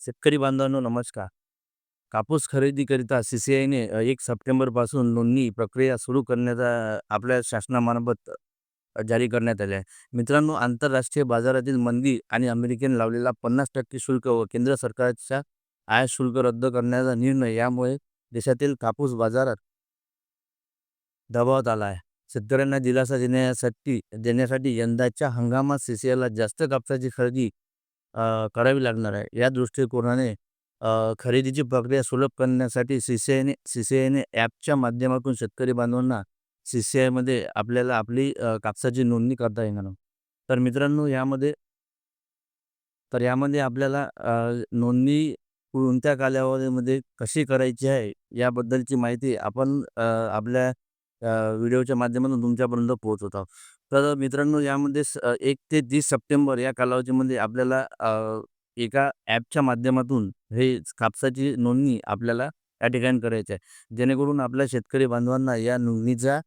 शेतकरी बांधवांनो नमस्कार. कापूस खरेदीकरिता सी सी आयने एक सप्टेंबरपासून नोंदणी प्रक्रिया सुरू करण्याचा आपल्या शासनामार्फत जारी करण्यात आले आहे. मित्रांनो आंतरराष्ट्रीय बाजारातील मंदी आणि अमेरिकेने लावलेला पन्नास टक्के शुल्क व केंद्र सरकारच्या आयात शुल्क रद्द करण्याचा निर्णय यामुळे देशातील कापूस बाजारात दबावात आला आहे. शेतकऱ्यांना दिलासा देण्यासाठी देण्यासाठी यंदाच्या हंगामात सीसीएलला जास्त कापसाची खरेदी करावी लागणार आहे. या दृष्टिकोनाने खरेदीची प्रक्रिया सुलभ करण्यासाठी सी सी सी सी ॲपच्या माध्यमातून शेतकरी बांधवांना सीसीआयमध्ये आपल्याला आपली कापसाची नोंदणी करता येणार. तर मित्रांनो यामध्ये तर यामध्ये आपल्याला नोंदणी कोणत्या कालावधीमध्ये कशी करायची आहे याबद्दलची माहिती आपण आपल्या व्हिडिओच्या माध्यमातून तुमच्यापर्यंत पोहोचवत. आहोत तर मित्रांनो यामध्ये स एक ते तीस सप्टेंबर या कालावधीमध्ये आपल्याला एका ॲपच्या माध्यमातून हे कापसाची नोंदणी आपल्याला या ठिकाणी करायची आहे. जेणेकरून आपल्या शेतकरी बांधवांना या नोंदणीचा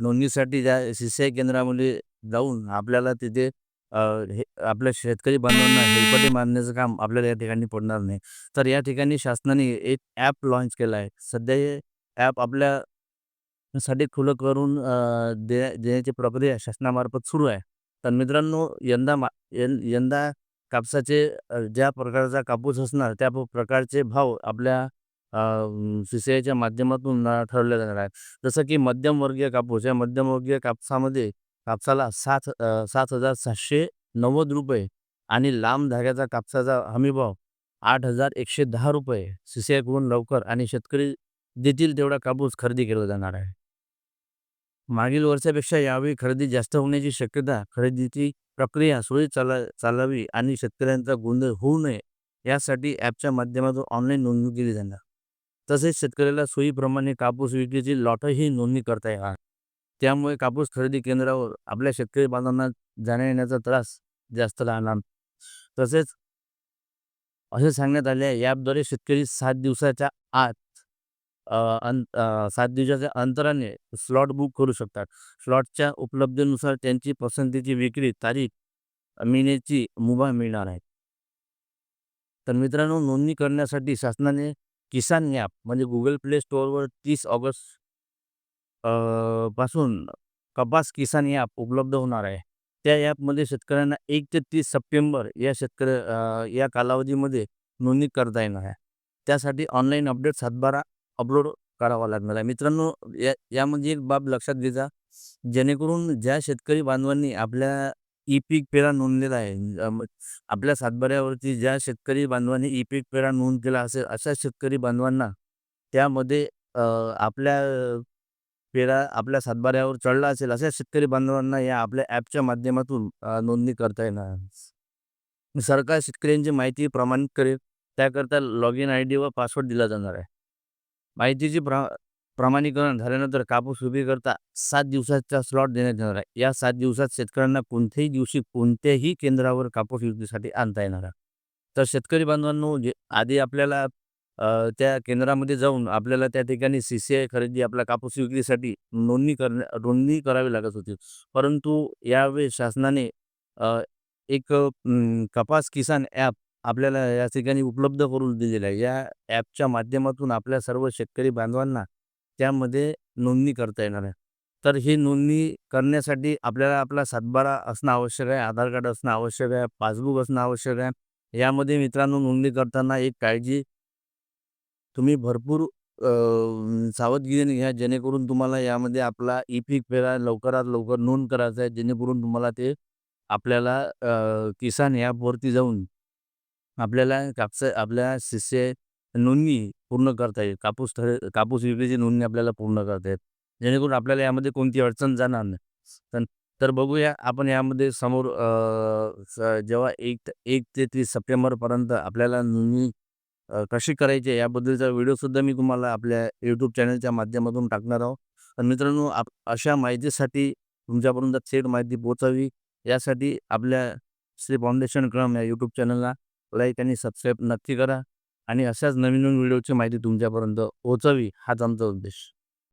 नोंदणीसाठी ज्या सी सी आय केंद्रामध्ये जाऊन आपल्याला तिथे हे आपल्या शेतकरी बांधवांना हेलपाटे मारण्याचं काम आपल्याला या ठिकाणी पडणार नाही. तर या ठिकाणी शासनाने एक ॲप लॉन्च केला आहे. सध्या हे ॲप आपल्या साठी खुलं करून अ, दे देण्याची प्रक्रिया शासनामार्फत सुरू आहे. तर मित्रांनो यंदा मा यं यंदा कापसाचे अ, ज्या प्रकारचा कापूस असणार त्या प- प्रकारचे भाव आपल्या सी माध्यमातून अ, ठरवले जाणार आहे जसं की मध्यमवर्गीय कापूस या मध्यमवर्गीय कापसामध्ये कापसाला सात अ, सात हजार सातशे नव्वद रुपये आणि लांब धाग्याचा कापसाचा हमीभाव आठ हजार एकशे दहा रुपये. सी लवकर आणि शेतकरी देतील तेवढा कापूस खरेदी केला जाणार आहे. मागील वर्षापेक्षा यावेळी खरेदी जास्त होण्याची शक्यता खरेदीची प्रक्रिया सुरळीत चाला चालावी आणि शेतकऱ्यांचा गोंधळ होऊ नये यासाठी ॲपच्या माध्यमातून ऑनलाईन नोंदणी केली जाणार. तसेच शेतकऱ्याला सोयीप्रमाणे कापूस विक्रीची लॉटही नोंदणी करता येणार. त्यामुळे कापूस खरेदी केंद्रावर आपल्या शेतकरी बांधवांना जाण्या येण्याचा त्रास जास्त राहणार. तसेच असे सांगण्यात आले आहे ॲपद्वारे शेतकरी सात दिवसाच्या आत सात दिवसाच्या अंतराने स्लॉट बुक करू शकतात. स्लॉटच्या उपलब्धतेनुसार त्यांची पसंतीची विक्री तारीख महिन्याची मुभा मिळणार आहे. तर मित्रांनो नोंदणी करण्यासाठी शासनाने किसान ॲप म्हणजे गुगल प्ले स्टोअरवर तीस ऑगस्ट अ, पासून कपास किसान ॲप उपलब्ध होणार आहे. त्या ॲपमध्ये शेतकऱ्यांना एक ते तीस सप्टेंबर या शेतकरी या कालावधीमध्ये नोंदणी करता येणार आहे. त्यासाठी ऑनलाईन अपडेट सातबारा अपलोड करावा लागणार आहे. मित्रांनो या यामध्ये एक बाब लक्षात घ्यायचा, जेणेकरून ज्या शेतकरी बांधवांनी आपल्या ई-पीक पेरा नोंदलेला आहे, आपल्या सातबाऱ्यावरती ज्या शेतकरी बांधवांनी ई-पीक पेरा नोंद केला असेल, अशा शेतकरी बांधवांना त्यामध्ये आपल्या पेरा आपल्या सातबाऱ्यावर चढला असेल, अशा शेतकरी बांधवांना या आपल्या ॲपच्या माध्यमातून नोंदणी करता येणार सरकार शेतकऱ्यांची माहिती प्रमाणित करेल, त्याकरता आय डी व पासवर्ड दिला जाणार आहे. माहितीचे प्रा प्रमाणीकरण झाल्यानंतर कापूस विक्रीकरता सात दिवसाचा स्लॉट देण्यात येणार आहे. या सात दिवसात शेतकऱ्यांना कोणत्याही दिवशी कोणत्याही केंद्रावर कापूस विक्रीसाठी आणता येणार आहे. तर शेतकरी बांधवांनो जे आधी आपल्याला त्या केंद्रामध्ये जाऊन आपल्याला त्या ठिकाणी सी सी आय खरेदी आपला कापूस विक्रीसाठी नोंदणी करण्या नोंदणी करावी लागत होती. परंतु यावेळी शासनाने एक कपास किसान ॲप आपल्याला या ठिकाणी उपलब्ध करून दिलेलं आहे. या ॲपच्या माध्यमातून आपल्या सर्व शेतकरी बांधवांना त्यामध्ये नोंदणी करता येणार आहे. तर ही नोंदणी करण्यासाठी आपल्याला आपला सातबारा असणं आवश्यक आहे, आधार कार्ड असणं आवश्यक आहे, पासबुक असणं आवश्यक आहे. यामध्ये मित्रांनो नोंदणी करताना एक काळजी तुम्ही भरपूर सावधगिरीने घ्या, जेणेकरून तुम्हाला यामध्ये आपला ई-पीक फेरा लवकरात लवकर नोंद करायचा आहे, जेणेकरून तुम्हाला ते आपल्याला किसान ॲपवरती जाऊन आपल्याला कापसा आपल्या शिष्य नोंदणी पूर्ण करता येईल. कापूस थर कापूस विक्रीची नोंदणी आपल्याला पूर्ण करता येईल. जेणेकरून आपल्याला यामध्ये कोणती अडचण जाणार नाही. तर बघूया आपण यामध्ये समोर जेव्हा 1 1 ते तीस सप्टेंबरपर्यंत आपल्याला नोंदणी कशी करायची आहे याबद्दलचा व्हिडिओसुद्धा मी तुम्हाला आपल्या यूट्यूब चॅनलच्या माध्यमातून टाकणार आहोत. तर मित्रांनो आप अशा माहितीसाठी तुमच्यापर्यंत थेट माहिती पोहोचावी यासाठी आपल्या श्री फाउंडेशन क्रम या यूट्यूब चॅनलला लाईक आणि सबस्क्राईब नक्की करा आणि अशाच नवीन नवीन व्हिडिओची माहिती तुमच्यापर्यंत पोहोचावी हाच आमचा उद्देश.